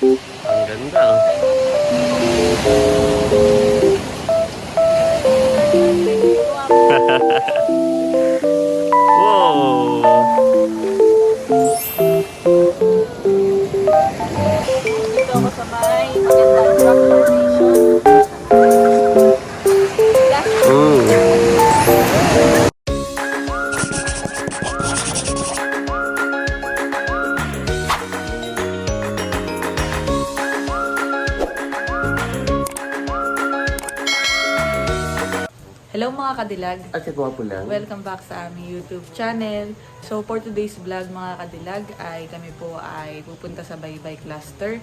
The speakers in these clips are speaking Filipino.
Ang ganda oh. wow! At kagwapo lang. Welcome back sa aming YouTube channel. So for today's vlog mga kadilag ay kami po ay pupunta sa Baybay Cluster.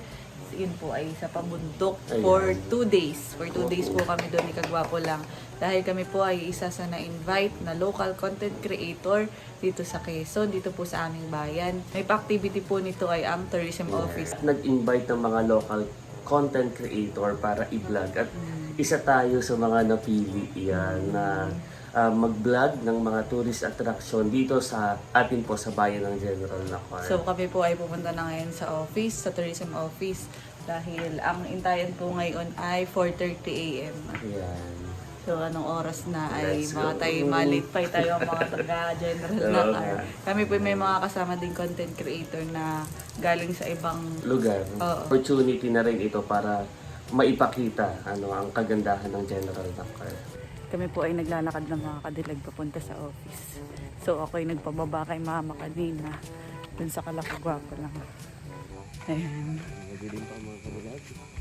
Yun po ay sa pabundok Ayan. for two days. For two days po kami doon ni Kagwapo lang. Dahil kami po ay isa sa na-invite na local content creator dito sa Quezon, dito po sa aming bayan. May pa-activity po nito ay ang tourism office. Nag-invite ng mga local content creator para i-vlog at isa tayo sa mga napili yan na ah, mag-vlog ng mga tourist attraction dito sa atin po sa bayan ng General Nakar. So kami po ay pupunta na ngayon sa office, sa tourism office. Dahil ang intayan po ngayon ay 4.30 a.m. Ayan. So anong oras na ay Let's mga go. tayo malipay tayo ang mga taga-general na nga. Kami po may mga kasama din content creator na galing sa ibang lugar. Oo. Opportunity na rin ito para maipakita ano ang kagandahan ng General Nakar. Kami po ay naglalakad ng mga kadilag papunta sa office. So ako ay nagpababa kay mama kanina dun sa kalakagwapo lang. Ayan.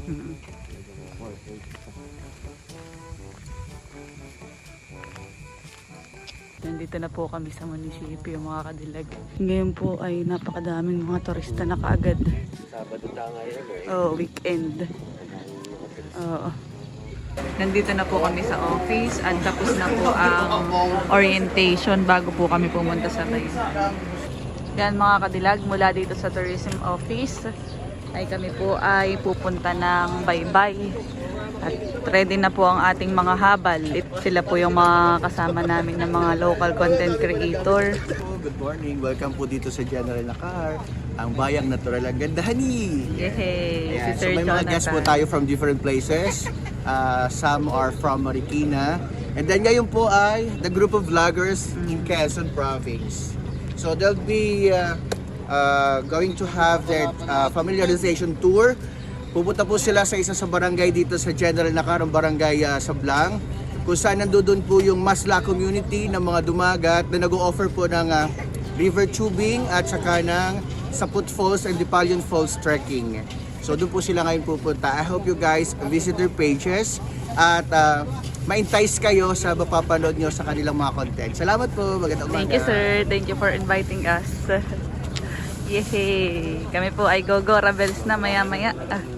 Mm. Nandito na po kami sa munisipyo mga kadilag. Ngayon po ay napakadaming mga turista na kaagad. Sabado ta ngayon eh. Oh, weekend. Oo. Nandito na po kami sa office at tapos na po ang orientation bago po kami pumunta sa bayan. Yan mga kadilag, mula dito sa tourism office ay kami po ay pupunta ng baybay. At ready na po ang ating mga habal. Sila po yung mga kasama namin ng mga local content creator. Good morning. Welcome po dito sa General Nakar, ang bayang natural ang gandahani. Yehey! Ayan, Si so Sir may mga guests po Jonathan. tayo from different places. Uh, some are from Marikina. And then ngayon po ay the group of vloggers in Quezon Province. So they'll be uh, uh, going to have their uh, familiarization tour. Pupunta po sila sa isa sa barangay dito sa General Nakar, ang barangay uh, Sablang kung saan nandoon po yung Masla community ng mga dumagat na nag-o-offer po ng uh, river tubing at saka ng Saput Falls and Dipalion Falls trekking. So doon po sila ngayon pupunta. I hope you guys visit their pages at uh, ma-entice kayo sa mapapanood nyo sa kanilang mga content. Salamat po. Magandang umaga. Thank you, sir. Thank you for inviting us. Yehey! Kami po ay Gogo Rebels na maya-maya. Ah.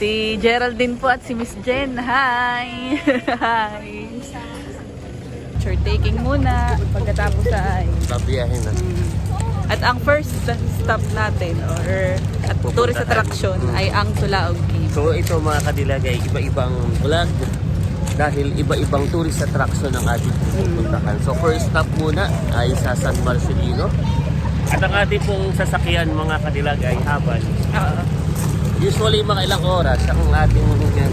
Si Geraldine po at si Miss Jen. Hi! Hi! Picture taking muna. Pagkatapos ay... Babiyahin na. At ang first stop natin or at tourist attraction Mm. ay ang Tulaog Cave. So ito mga kadilag ay iba-ibang vlog dahil iba-ibang tourist attraction ang ating pupuntahan. So first stop muna ay sa San Marcelino. At ang ating pong sasakyan mga kadilag ay habal. Oo. Usually mga ilang oras ang ating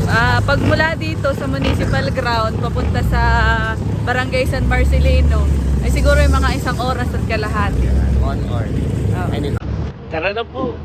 Ah, pag mula dito sa municipal ground papunta sa Barangay San Marcelino ay siguro yung mga isang oras at kalahati. one hour. Anyhow. Tara na po.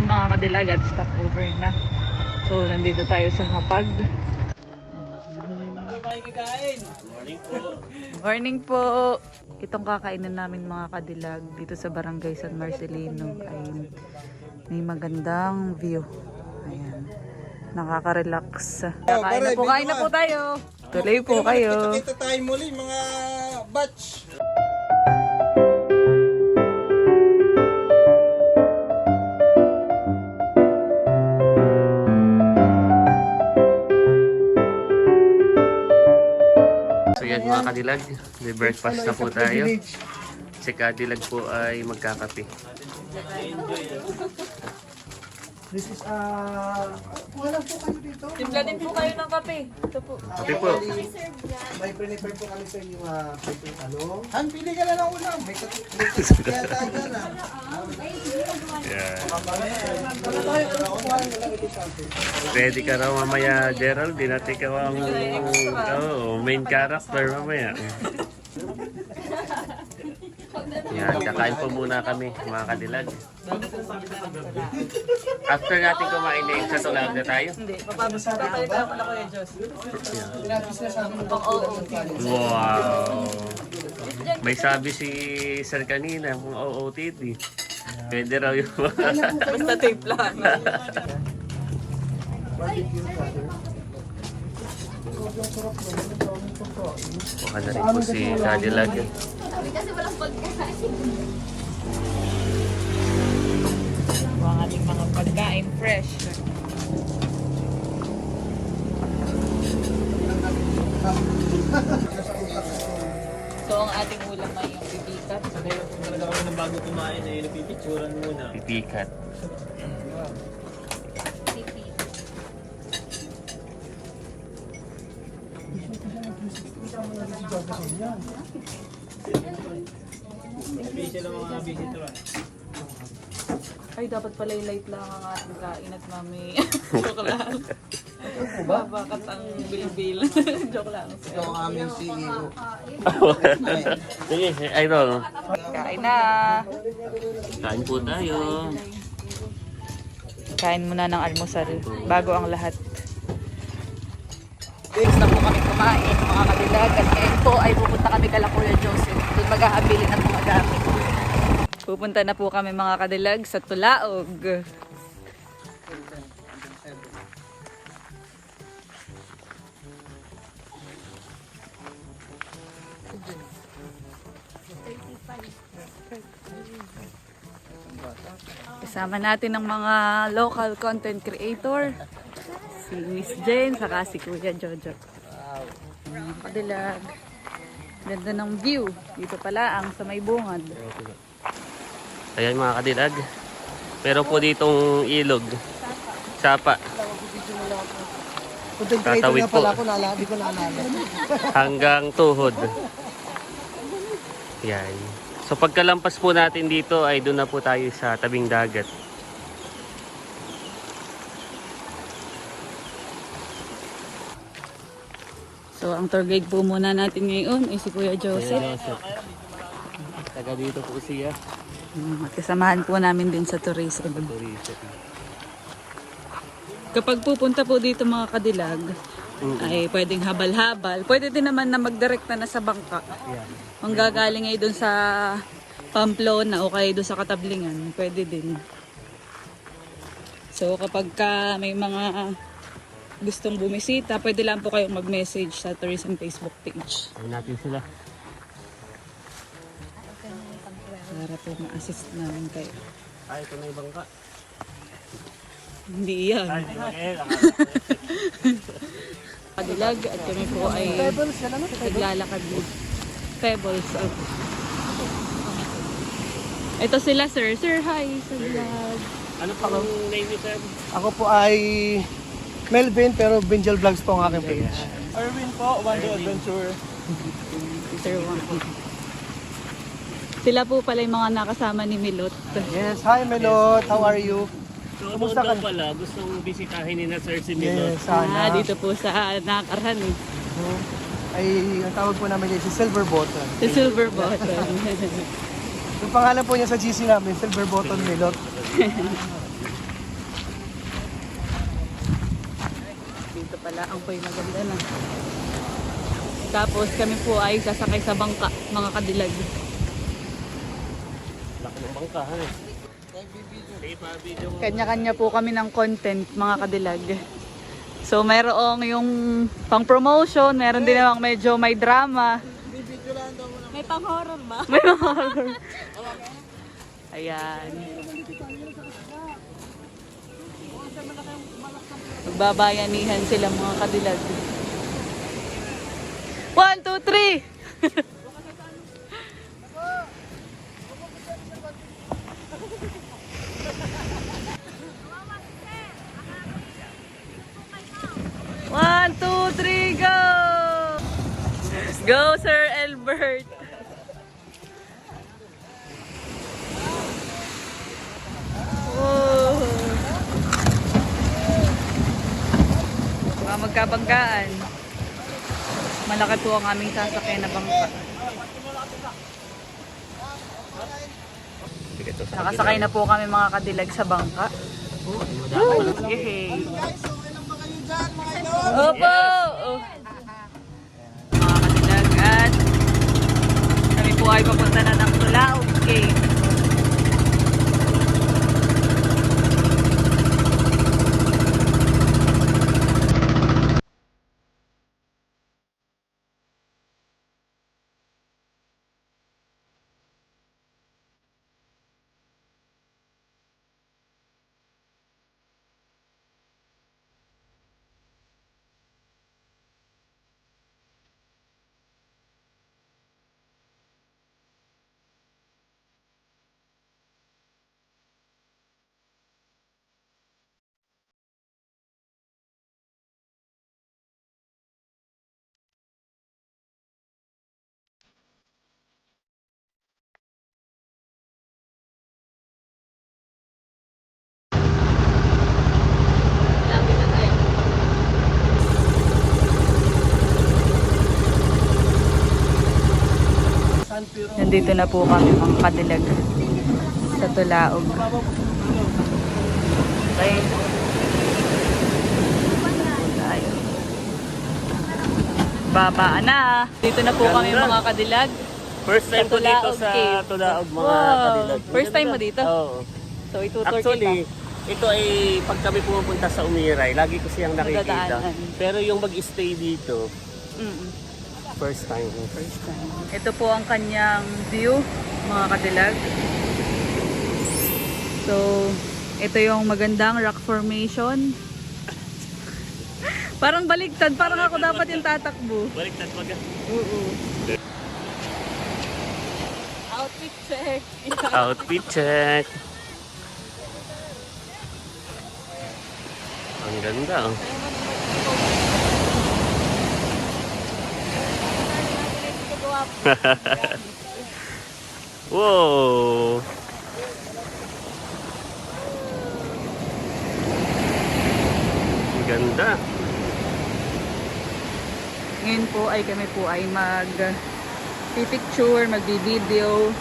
Ayan mga kadilag at stop over na. So nandito tayo sa Hapag. Morning po. Itong kakainin namin mga kadilag dito sa Barangay San Marcelino ay may magandang view. Ayan. Nakaka-relax. Kain na po, kain na po tayo. Tuloy po kayo. Kita tayo muli mga batch. Mga kadilag, may breakfast na po tayo. Si Kadilag po ay magkakape. This is, uh, wala po kayo dito. Timpla din po kayo ng kape. Ito po. Kape po. May prepare po kami sa inyo, uh, pwedeng talong. Han, pili ka na lang ulam. May kat- may kat- kaya tayo dyan, ah. Yeah. Lang. Ready ka raw mamaya, Gerald. Di natin ka ang oh, main character mamaya. Yan, kakain po muna kami, mga kadilag. After natin kumain na sa tulag na tayo. Hindi, papalitan ko na Kuya Diyos. Wow! May sabi si Sir kanina, kung OOTD. Pwede raw yung Basta tape lang. Baka na rin po si Cadillac. Ang ating mga pagkain fresh. So, ang ating ulam ay yung bibikat. Kung talaga kami ng bago kumain ay napipicturan muna. Pipikat. Special ang mga visitor. ah. Ay, dapat pala light lang ang ating kain at mami. Joke lang. Babakat ang bilbil. Joke lang. Ito ang aming CEO. Sige, idol. Kain na. Kain po tayo. Kain muna ng almusal bago ang lahat. Guys, na po kami kumain, mga kadilag. At ngayon po ay pupunta kami kala Kuya Joseph. Doon mag-aabili ng mga gamit. Pupunta na po kami mga kadilag sa Tulaog. Kasama natin ng mga local content creator. Si Miss Jane, saka si Kuya Jojo. Kadilag. Ganda ng view. Dito pala ang sa may bungad. Ayan mga kadilag. Meron po ditong ilog. Sapa. Tatawid po. Hanggang tuhod. Yan. So pagkalampas po natin dito ay doon na po tayo sa tabing dagat. So, ang tour guide po muna natin ngayon ay si Kuya Joseph. Taga dito po siya. Mm, At kasamahan po namin din sa tourism. Kapag pupunta po dito mga kadilag, ay pwedeng habal-habal. Pwede din naman na magdirekta na sa bangka. Kung gagaling ay doon sa Pamplona o kaya doon sa Katablingan, pwede din. So kapag ka may mga gustong bumisita, pwede lang po kayong mag-message sa tourism Facebook page Ayun natin sila. Para po ma-assist namin kayo. Ay, ito na yung bangka. Hindi yan. Kadilag at kami po ay naglalakad din. Pebbles. Oh. Ito sila sir. Sir, hi sa vlog. Ano pa ang name ni Sir? Ako po ay Melvin, pero Benjel Vlogs po ang aking page. Erwin po, One Day Adventure. Sir Juan. Sila po pala yung mga nakasama ni Milot. Yes, hi Melot, how are you? So, Kumusta doon ka? pala, gustong bisitahin ni na Sir si Milot. Yes, sana. Ah, dito po sa Nakarhan eh. Ay, ang tawag po namin niya si Silver Button. Sa Silver Bottom. Yung pangalan po niya sa GC namin, Silver Button Melot. dito pala ang po'y maganda na. Tapos kami po ay sasakay sa bangka, mga kadilag. Laki ng bangka, ha? Hey, pa video mo. Kanya-kanya po kami ng content, mga kadilag. So, mayroong yung pang promotion, meron din namang medyo may drama. May pang horror ba? May pang horror. Ayan. Magbabayanihan sila mga kadilag. One, two, three! One, two, three, go! Go, Sir Albert! Whoa! Mga magkabanggaan. Malaki po ang aming sasakyan na bangka. Nakasakay na po kami mga kadilag sa bangka. Yay! Opo! Mga kadilag at kami po ay papunta na ng Tulaog Cave. Nandito na po kami mga kadilag sa Tulaog. Okay. Babaan na. Dito na po kami mga kadilag. First time ko dito sa Cave. Tulaog mga Wow. kadilag. First time mo dito? Oo. So itutur Actually, kita. ito ay pag kami pumupunta sa Umiray, lagi ko siyang nakikita. Pero yung mag-stay dito, Mm-mm. First time. First time. Ito po ang kanyang view, mga kadilag. So, ito yung magandang rock formation. parang baligtad, parang ako dapat yung tatakbo. Baliktad pag Oo. Outfit check. Outfit check. Ang ganda oh. Wow! Ang ganda. Ngayon po ay kami po ay mag picture, magbi-video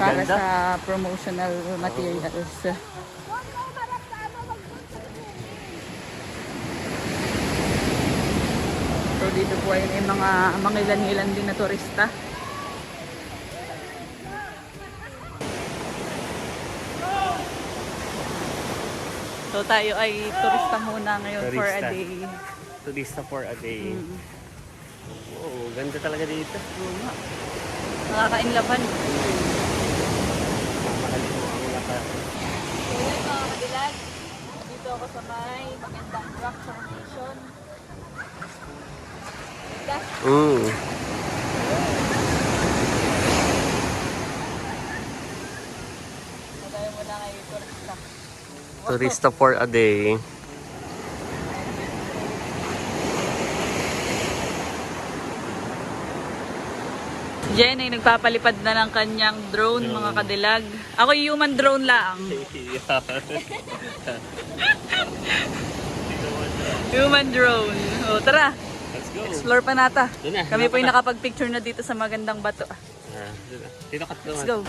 para Ganda. sa promotional materials. Dito po ay may mga mangilan-ngilan din na turista. So tayo ay turista muna ngayon for a Turista. day. Turista for a day. Mm. Wow, ganda talaga dito. Oo nga. Nakakainlaban. Mahalin mo ang naka... So yun mga kadilag, dito ako sa may magandang rock formation. Mm. Turista. For a day. Jen ay nagpapalipad na ng kanyang drone mga kadilag. Ako yung human drone lang. Human drone. O tara. Explore pa nata. Kami po yung na. nakapag-picture na dito sa magandang bato. Ah, na. Dito ka Let's go.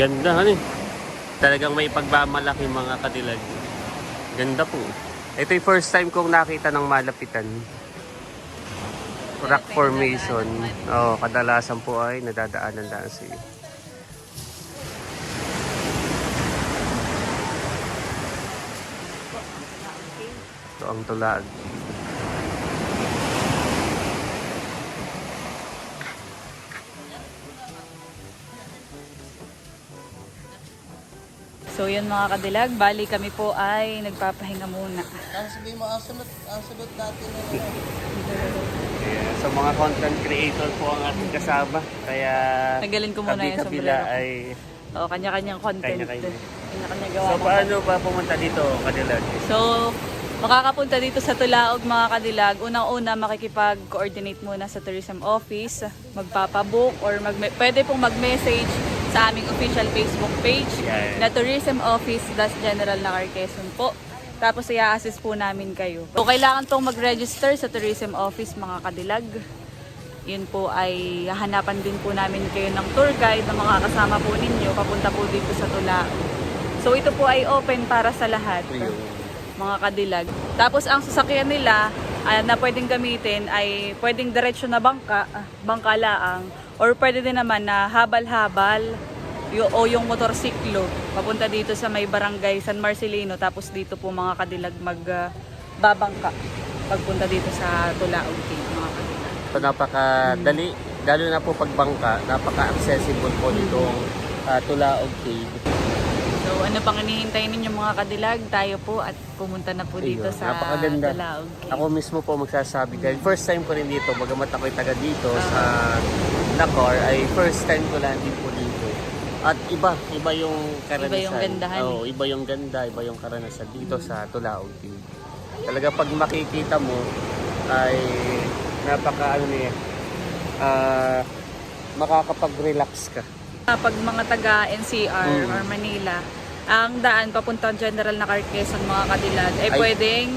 Ganda, ano eh. Talagang may pagmamalaki mga kadilag. Ganda po. Ito yung first time kong nakita ng malapitan. Rock formation. Oo, kadalasan po ay nadadaanan lang sa Ito ang tulag. So yan mga kadilag, bali kami po ay nagpapahinga muna. Kasi sabihin mo, ang sunod, ang sunod natin na Ayan, so mga content creator po ang ating kasama. Kaya Tanggalin ko muna yung sombrero. ay... O, kanya-kanyang content. Kanya-kanya. Kanya-kanya gawa. So paano pa pumunta dito, Kadilag? So, makakapunta dito sa Tulaog mga kadilag. Unang-una, makikipag-coordinate muna sa tourism office, magpapabook or mag pwede pong mag-message sa aming official Facebook page na Tourism Office das General Nakar Quezon po. Tapos i-assist po namin kayo. So, kailangan pong mag-register sa Tourism Office mga kadilag. Yun po ay hahanapan din po namin kayo ng tour guide na makakasama po ninyo papunta po dito sa Tulaog. So ito po ay open para sa lahat yung mga kadilag. Tapos ang sasakyan nila ah, na pwedeng gamitin ay pwedeng diretsyo na bangka, ah, bangka laang, or pwede din naman na habal-habal o yung motorsiklo papunta dito sa may barangay San Marcelino tapos dito po mga kadilag mag ah, babangka pagpunta dito sa Tulaog Cave mga kadilag. So napakadali, lalo na po pagbangka, napaka-accessible po nitong uh, Tulaog Cave. So ano pang hinihintay ninyo mga kadilag? Tayo po at pumunta na po dito Ayun, sa napakaganda. Tulaog Cave. Ako mismo po magsasabi dahil first time ko rin dito, bagamat ako'y taga dito sa Nakor, ay first time ko lang din po dito. At iba, iba yung karanasan. Iba yung gandahan, Oo, iba yung ganda, iba yung karanasan dito sa Tulaog Cave. Talaga pag makikita mo ay napaka ano niya, ah, makakapag-relax ka. Pag mga taga NCR Mm. or Manila, ang daan papuntang General na Quezon mga kadilag ay, Ay. pwedeng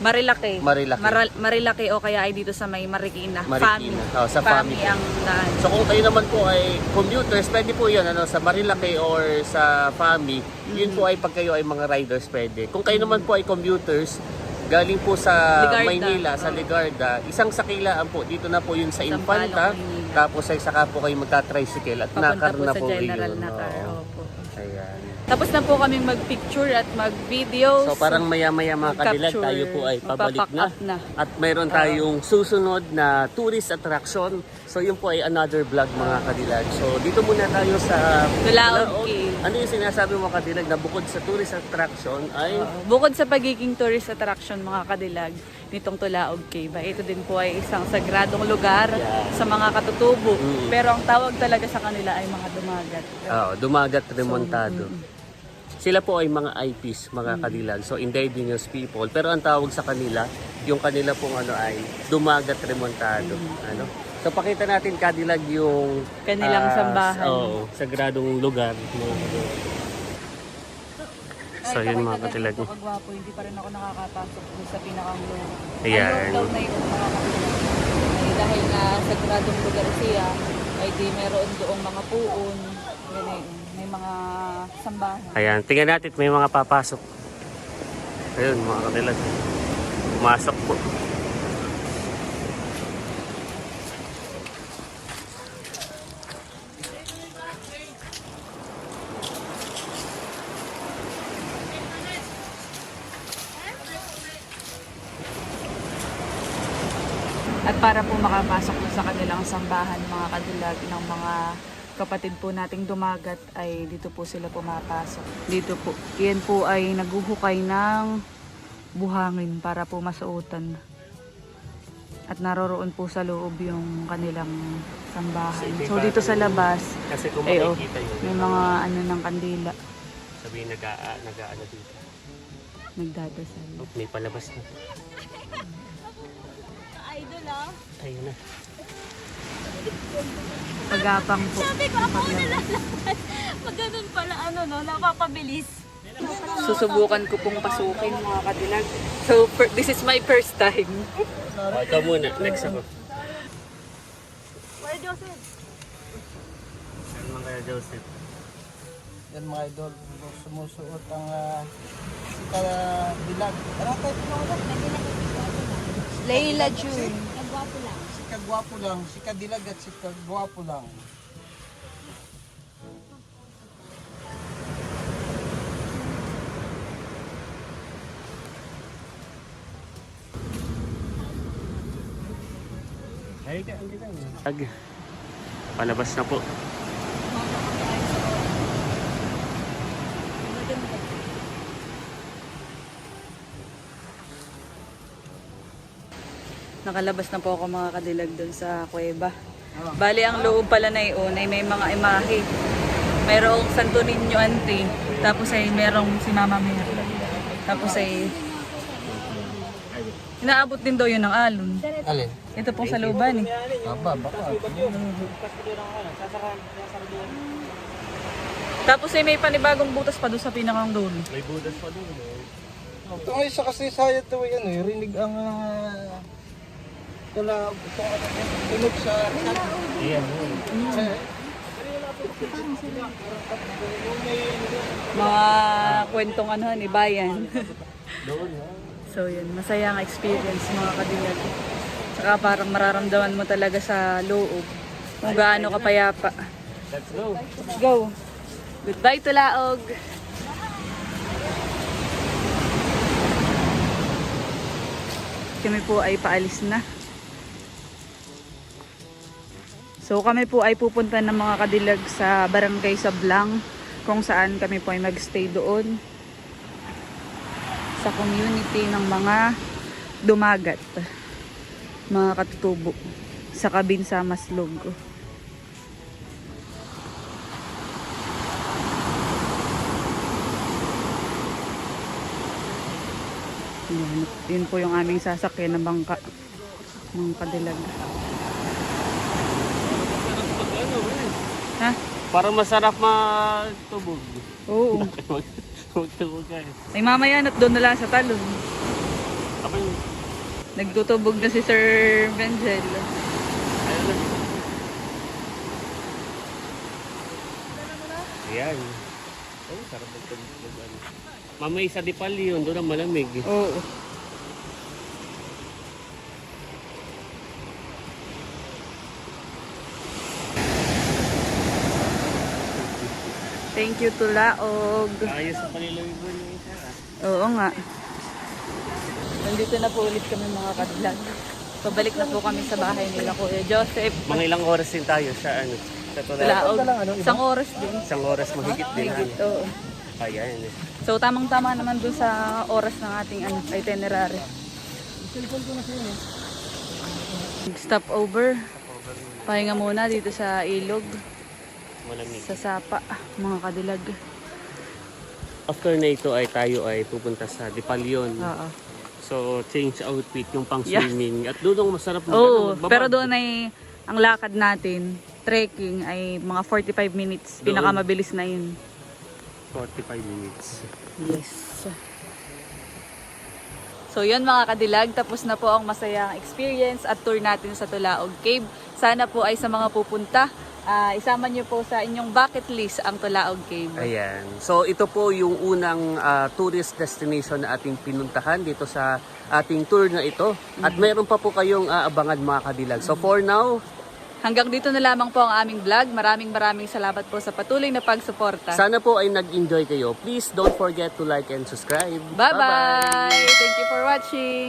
Marilaki. Marilaki. Maral- Marilaki o kaya ay dito sa may Marikina. Marikina. Fami. Oh, sa Fami. ang daan. So kung kayo naman po ay commuters, pwede po yun ano, sa Marilaki or sa Fami, yun po ay pag kayo ay mga riders pwede. Kung kayo naman po ay commuters, galing po sa Ligarda. Maynila, sa Oh. Ligarda, isang sakilaan po, dito na po yun sa Infanta, tapos ay saka po kayo magta-tricycle at Papunta nakar po na sa po General yun. Nakar. Oo. Tapos na po kaming mag-picture at mag-videos. So parang maya-maya mga kadilag, tayo po ay pabalik na. na. At mayroon tayong susunod na tourist attraction. So yun po ay another vlog mga kadilag. So dito muna tayo sa Tulaog Cave. Ano yung sinasabi mo kadilag na bukod sa tourist attraction ay Oo. Bukod sa pagiging tourist attraction mga kadilag nitong Tulaog Cave, ay ito din po ay isang sagradong lugar Yeah. sa mga katutubo. Mm. Pero ang tawag talaga sa kanila ay mga dumagat. oh, dumagat remontado. mm. Sila po ay mga IPs, mga kadilag. So indigenous people. Pero ang tawag sa kanila, yung kanila pong ano ay dumagat remontado. Ano? So pakita natin kadilag yung Kanilang ah, sambahan. Oo, sagradong lugar. So yun mga katilag. Pagwapo, hindi pa rin ako nakakapasok dun sa pinakang loob. Ayan. Ang loob daw na yung mga katilag. Ay, dahil nga sa gradong lugar siya, ay di meron doong mga puon. Ganun, mga sambahan. Ayan, tingnan natin may mga papasok. Ayun, mga katilag. Pumasok po. At para po makapasok po sa kanilang sambahan, mga kadilag ng mga kapatid po nating dumagat ay dito po sila pumapasok. Dito po. Yan po ay naguhukay ng buhangin para po masuotan. At naroroon po sa loob yung kanilang sambahan. So dito sa labas, Kasi kung ay oh, may mga ano ng kandila. sabihin nag-a- nag-ano dito. Nagdadasal. Oh, may palabas na. Idol ah. Ayun na. Pagapang po. Sabi ko ako na lalakad. Pag ganun pala, ano no, napapabilis. Susubukan ko pong pasukin mga kadilag. So per- this is my first time. Oh, ikaw muna. Next ako. Where Joseph? Ano man kaya Joseph? Yan mga idol, sumusuot ang uh, sika bilag. Ano tayo pinakalat? Layla June. Nagwapo lang. Sika gwapo lang, sika dilag at sika gwapo lang. Ag. Palabas na po. Nakalabas na po ako mga kadilag doon sa kuweba. Bali, ang loob pala na iyon ay may mga imahe. Mayroong Santo Niño Ante. Tapos ay merong si Mama Mary. Tapos ay inaabot din daw yun ng alon. Alin? Ito pong sa looban eh. Aba, baka. Tapos ay may panibagong butas pa doon sa pinakang dulo. May budas pa doon. Ito nga isa kasi sa ito yan eh. Rinig ang... Uh, ito ano, tunog sa... Ayan. Mga kwentong ano, ni Bayan. So yun, masaya ang experience mga kadilag. Saka parang mararamdaman mo talaga sa loob kung gaano kapayapa. Let's go. Let's go! Goodbye to Laog! Kami po ay paalis na. So kami po ay pupunta ng mga kadilag sa barangay Sablang kung saan kami po ay magstay doon sa community ng mga dumagat mga katutubo sa kabin sa Maslog. Yan, yun po yung aming sasakyan na bangka ng kadilag. Ha? Para masarap matubog. Oo. Magtubog ka. Ay mamaya at doon na lang sa talon. Yung... Nagtutubog na si Sir Benzel. Ayun na. Ayan. Oh, sarap magtubog. Mamay sa Dipal yun, doon ang malamig. Oo. Thank you to Laog. Ayos sa panilamig mo yung isa. ah. Oo nga. Nandito na po ulit kami mga kadlag. Pabalik na po kami sa bahay nila Kuya Joseph. Mga ilang oras din tayo sa ano? Sa Tulaog. Laog. Isang oras din. Isang oras mahigit din. Higit, ano. oo. Ayan. So tamang-tama naman dun sa oras ng ating ano, itinerary. Stop over. Pahinga muna dito sa ilog, Malamig. sa sapa, mga kadilag. After na ito ay tayo ay pupunta sa Dipalyon. Oo. So, change outfit yung pang Yeah. swimming. At doon ang masarap mag- Oo, magbabad. pero doon ay ang lakad natin, trekking ay mga 45 minutes. Doon. Pinakamabilis na yun. 45 minutes. Yes. So yun mga kadilag, tapos na po ang masayang experience at tour natin sa Tulaog Cave. Sana po ay sa mga pupunta, ah, isama niyo po sa inyong bucket list ang Tulaog Cave. Ayan. So, ito po yung unang ah, tourist destination na ating pinuntahan dito sa ating tour na ito. At meron pa po kayong aabangan mga kadilag. So, for now, Hanggang dito na lamang po ang aming vlog. Maraming maraming salamat po sa patuloy na pagsuporta. sana po ay nag-enjoy kayo. Please don't forget to like and subscribe. Bye-bye! Thank you for watching!